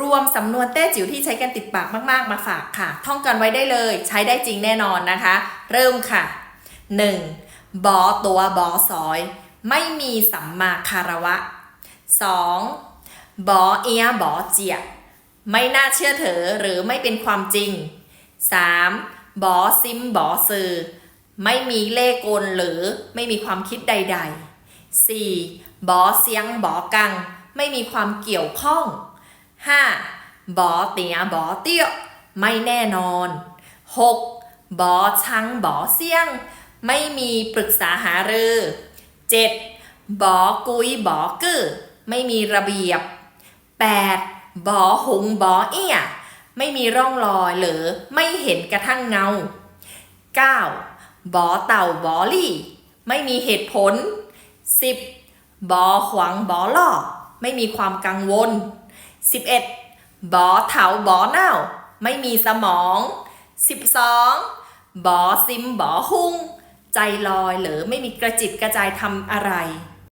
รวมสำนวนแต้จิ๋วที่ใช้กันติดปากมากๆ มาฝากค่ะ ท่องกันไว้ได้เลย ใช้ได้จริงแน่นอนนะคะ เริ่มค่ะ 1. บอตัวบอสอย ไม่มีสัมมาคารวะ 2. บอเอียบอเจีย ไม่น่าเชื่อถือหรือไม่เป็นความจริง 3. บอซิมบอซือไม่มีเล่กลหรือไม่มีความคิดใด ๆ 4. บอเสียงบอกัง ไม่มีความเกี่ยวข้อง 5. บอเตียบอเตี้ยไม่แน่นอน 6. บอชังบอเสี่ยง ไม่มีปรึกษาหารือ 7. บอกุยบอกือไม่มีระเบียบ 8. บอหงบอเอียไม่มีร่องรอยหรือไม่เห็นกระทั่งเงา 9. บอเต่าบอลี่ ไม่มีเหตุผล 10. บอขวางบอล่อไม่มีความกังวล 11. บอเถาบอเน่า ไม่มีสมอง 12. บอซิมบอหุ่ง ใจลอยเหลือไม่มีกระจิตกระจายทำอะไร